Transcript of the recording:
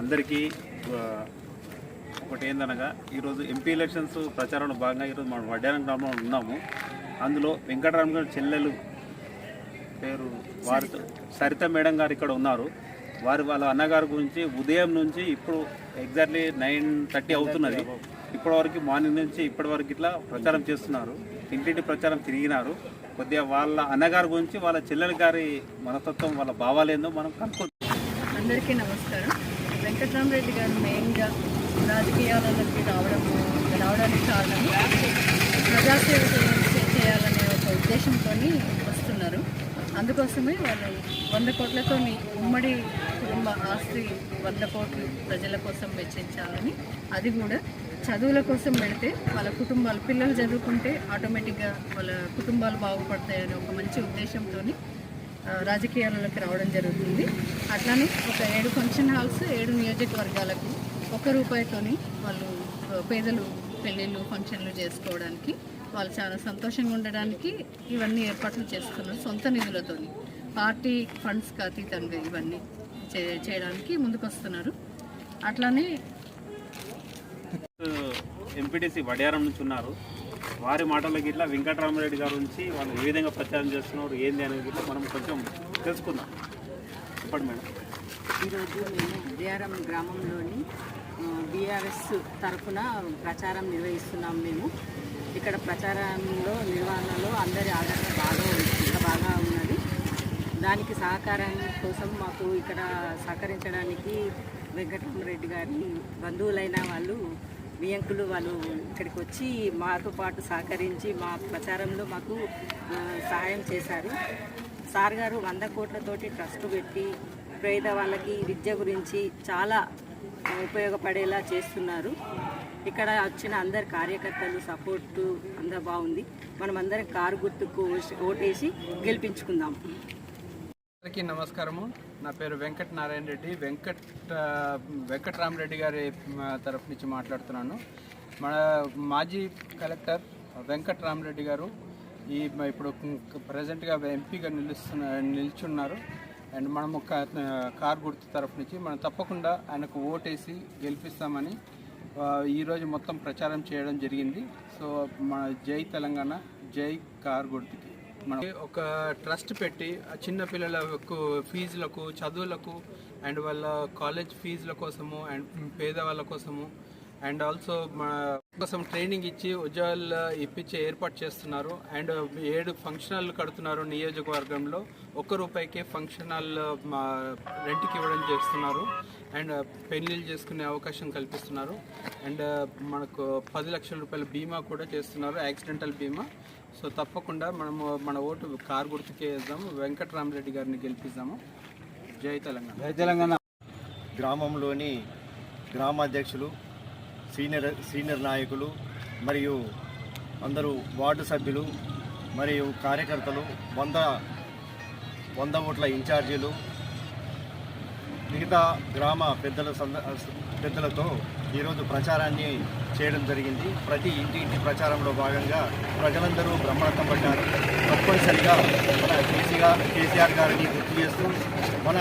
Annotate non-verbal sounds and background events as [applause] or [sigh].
అందరికీ ఒకటి ఏందనగా ఈరోజు ఎంపీ ఎలక్షన్స్ ప్రచారంలో భాగంగా ఈరోజు మనం వడ్డారం గ్రామంలో ఉన్నాము. అందులో వెంకటరామ గారి చెల్లెలు పేరు వారితో సరిత మేడం గారు ఇక్కడ ఉన్నారు. వారి వాళ్ళ అన్నగారి గురించి ఉదయం నుంచి ఇప్పుడు ఎగ్జాక్ట్లీ నైన్ థర్టీ అవుతున్నది. ఇప్పటివరకు మార్నింగ్ నుంచి ఇప్పటి వరకు ఇట్లా ప్రచారం చేస్తున్నారు. ఇంటింటి ప్రచారం తిరిగినారు. కొద్దిగా వాళ్ళ అన్నగారి గురించి వాళ్ళ చెల్లెల గారి మనస్తత్వం వాళ్ళ భావాలేందో మనం కనుక్కుంటాం అందరికీ నమస్కారం. వెంకటరామరెడ్డి గారు మెయిన్గా రాజకీయాలలోకి రావడం రావడానికి కారణం ప్రజాసేవ చేయాలనే ఒక ఉద్దేశంతో వస్తున్నారు. అందుకోసమే వాళ్ళు వంద కోట్లతో ఉమ్మడి కుటుంబ ఆస్తి వంద కోట్లు ప్రజల కోసం వెచ్చించాలని అది కూడా చదువుల కోసం పెడితే వాళ్ళ కుటుంబాలు పిల్లలు చదువుకుంటే ఆటోమేటిక్గా వాళ్ళ కుటుంబాలు బాగుపడతాయనే ఒక మంచి ఉద్దేశంతో రాజకీయాలలోకి రావడం జరుగుతుంది. అట్లానే ఒక ఏడు ఫంక్షన్ హాల్స్ ఏడు నియోజకవర్గాలకు ఒక్క రూపాయితోని వాళ్ళు పేదలు పెళ్ళిళ్ళు ఫంక్షన్లు చేసుకోవడానికి వాళ్ళు చాలా సంతోషంగా ఉండడానికి ఇవన్నీ ఏర్పాట్లు చేస్తున్నారు సొంత నిధులతోని. పార్టీ ఫండ్స్కి అతీతంగా ఇవన్నీ చే చేయడానికి ముందుకొస్తున్నారు. అట్లానే [laughs] ఎంపీటీసీ వడియారం నుంచి ఉన్నారు. వారి మాటలకి ఇట్లా వెంకటరామరెడ్డి గారి నుంచి వాళ్ళు ఏ విధంగా ప్రచారం చేస్తున్నారు ఏంది అనేది ఇట్లా మనం కొంచెం తెలుసుకుందాం. చెప్పండి మేడం. ఈరోజు మేము వడియారం గ్రామంలోని బీఆర్ఎస్ తరఫున ప్రచారం నిర్వహిస్తున్నాం మేము. ఇక్కడ ప్రచారంలో నిర్వహణలో అందరి ఆదరణ బాగా బాగా ఉన్నది. దానికి సహకారం కోసం మాకు ఇక్కడ సహకరించడానికి వెంకటరామరెడ్డి గారి బంధువులైన వాళ్ళు బియ్యంకులు వాళ్ళు ఇక్కడికి వచ్చి మాతో పాటు సహకరించి మా ప్రచారంలో మాకు సహాయం చేశారు. సార్ గారు వంద కోట్లతోటి ట్రస్ట్ పెట్టి పేద వాళ్ళకి విద్య గురించి చాలా ఉపయోగపడేలా చేస్తున్నారు. ఇక్కడ వచ్చిన అందరు కార్యకర్తలు సపోర్టు అంతా బాగుంది. మనం అందరం కారు గుర్తుకు ఓటేసి గెలిపించుకుందాం. అందరికీ నమస్కారము. నా పేరు వెంకట నారాయణ రెడ్డి. వెంకట్ వెంకటరామరెడ్డి వెంకట్రామరెడ్డి గారి తరఫు నుంచి మాట్లాడుతున్నాను. మన మాజీ కలెక్టర్ వెంకట్రామరెడ్డి గారు ఈ ఇప్పుడు ప్రజెంట్గా ఎంపీగా నిలుస్తున్న నిల్చున్నారు. అండ్ మనము కార్ గుర్తు తరఫు నుంచి మనం తప్పకుండా ఆయనకు ఓటేసి గెలిపిస్తామని ఈరోజు మొత్తం ప్రచారం చేయడం జరిగింది. సో మన జై తెలంగాణ జై కార్ గుర్తుకి. మనం ఒక ట్రస్ట్ పెట్టి చిన్న పిల్లలకు ఫీజులకు చదువులకు అండ్ వాళ్ళ కాలేజ్ ఫీజుల కోసము అండ్ పేదవాళ్ళ కోసము అండ్ ఆల్సో మా కోసం ట్రైనింగ్ ఇచ్చి ఉద్యోగాలు ఇప్పించే ఏర్పాటు చేస్తున్నారు. అండ్ ఏడు ఫంక్షన్ హాల్ కడుతున్నారు నియోజకవర్గంలో. ఒక్క రూపాయికే ఫంక్షన్ హాల్ మా రెంట్కి ఇవ్వడం చేస్తున్నారు. అండ్ పెళ్ళిళ్ళు చేసుకునే అవకాశం కల్పిస్తున్నారు. అండ్ మనకు పది లక్షల రూపాయల బీమా కూడా చేస్తున్నారు యాక్సిడెంటల్ బీమా. సో తప్పకుండా మనము మన ఓటు కారు గుర్తుకే వేద్దాము వెంకటరామరెడ్డి గారిని గెలిపిద్దాము. జై తెలంగాణ. జై తెలంగాణ. గ్రామంలోని గ్రామాధ్యక్షులు సీనియర్ సీనియర్ నాయకులు మరియు అందరూ వార్డు సభ్యులు మరియు కార్యకర్తలు వంద వంద ఓట్ల ఇన్ఛార్జీలు మిగతా గ్రామ పెద్దల సంద పెద్దలతో ఈరోజు ప్రచారాన్ని చేయడం జరిగింది. ప్రతి ఇంటి ఇంటి ప్రచారంలో భాగంగా ప్రజలందరూ బ్రహ్మార్థం పడ్డారు. తప్పనిసరిగా మన కేసీఆర్ కేసీఆర్ గారిని గుర్తు చేస్తూ మన